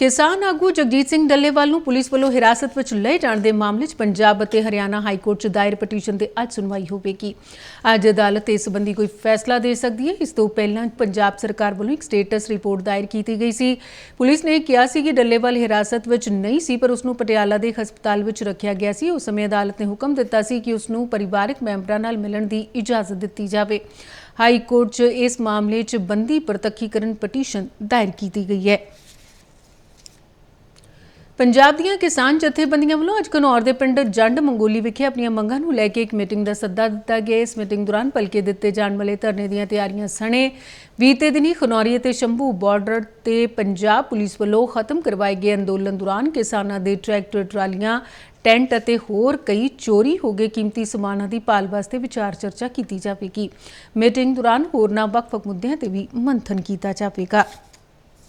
ਕਿਸਾਨ ਆਗੂ ਜਗਜੀਤ ਸਿੰਘ ਡੱਲੇਵਾਲ ਨੂੰ ਪੁਲਿਸ ਵੱਲੋਂ ਹਿਰਾਸਤ ਵਿੱਚ ਲਏ ਜਾਣ ਦੇ ਮਾਮਲੇ 'ਚ ਪੰਜਾਬ ਅਤੇ ਹਰਿਆਣਾ ਹਾਈ ਕੋਰਟ 'ਚ ਦਾਇਰ ਪਟੀਸ਼ਨ ਤੇ ਅੱਜ ਸੁਣਵਾਈ ਹੋਵੇਗੀ। ਅੱਜ ਅਦਾਲਤ ਇਸ ਸੰਬੰਧੀ ਕੋਈ ਫੈਸਲਾ ਦੇ ਸਕਦੀ ਹੈ। ਇਸ ਤੋਂ ਪਹਿਲਾਂ ਪੰਜਾਬ ਸਰਕਾਰ ਵੱਲੋਂ ਇੱਕ ਸਟੇਟਸ ਰਿਪੋਰਟ ਦਾਇਰ ਕੀਤੀ ਗਈ ਸੀ। ਪੁਲਿਸ ਨੇ ਕਿਹਾ ਸੀ ਕਿ ਡੱਲੇਵਾਲ ਹਿਰਾਸਤ ਵਿੱਚ ਨਹੀਂ ਸੀ, ਪਰ ਉਸ ਨੂੰ ਪਟਿਆਲਾ ਦੇ ਇੱਕ ਹਸਪਤਾਲ ਵਿੱਚ ਰੱਖਿਆ ਗਿਆ ਸੀ। ਉਸ ਸਮੇਂ ਅਦਾਲਤ ਨੇ ਹੁਕਮ ਦਿੱਤਾ ਸੀ ਕਿ ਉਸ ਨੂੰ ਪਰਿਵਾਰਕ ਮੈਂਬਰਾਂ ਨਾਲ ਮਿਲਣ ਦੀ ਇਜਾਜ਼ਤ ਦਿੱਤੀ ਜਾਵੇ। ਹਾਈ ਕੋਰਟ 'ਚ ਇਸ ਮਾਮਲੇ 'ਚ ਬੰਦੀ ਪ੍ਰਤੱਖੀਕਰਨ ਪਟੀਸ਼ਨ ਦਾਇਰ ਕੀਤੀ ਗਈ ਹੈ। ਪੰਜਾਬ ਦੀਆਂ ਕਿਸਾਨ ਜਥੇਬੰਦੀਆਂ ਵੱਲੋਂ ਅੱਜ ਘਨੌਰ ਦੇ ਪਿੰਡ ਜੰਡ ਮੰਗੋਲੀ ਵਿਖੇ ਆਪਣੀਆਂ ਮੰਗਾਂ ਨੂੰ ਲੈ ਕੇ ਇੱਕ ਮੀਟਿੰਗ ਦਾ ਸੱਦਾ ਦਿੱਤਾ ਗਿਆ। ਇਸ ਮੀਟਿੰਗ ਦੌਰਾਨ ਭਲਕੇ ਦਿੱਤੇ ਜਾਣ ਵਾਲੇ ਧਰਨੇ ਦੀਆਂ ਤਿਆਰੀਆਂ ਸਣੇ। ਬੀਤੇ ਦਿਨੀ ਖਨੌਰੀ ਅਤੇ ਸ਼ੰਭੂ ਬਾਰਡਰ ਤੇ ਪੰਜਾਬ ਪੁਲਿਸ ਵੱਲੋਂ ਖਤਮ ਕਰਵਾਏ ਗਏ ਅੰਦੋਲਨ ਦੌਰਾਨ ਕਿਸਾਨਾਂ ਦੇ ਟਰੈਕਟਰ, ਟਰਾਲੀਆਂ, ਟੈਂਟ ਅਤੇ ਹੋਰ ਕਈ ਚੋਰੀ ਹੋ ਗਏ। ਕੀਮਤੀ ਸਮਾਨਾਂ ਦੀ ਭਾਲ ਵਾਸਤੇ ਵਿਚਾਰ ਚਰਚਾ ਕੀਤੀ ਜਾਵੇਗੀ। ਮੀਟਿੰਗ ਦੌਰਾਨ ਹੋਰਨਾਂ ਵੱਖ-ਵੱਖ ਮੁੱਦਿਆਂ ਤੇ ਵੀ ਮੰਥਨ ਕੀਤਾ ਜਾਵੇਗਾ।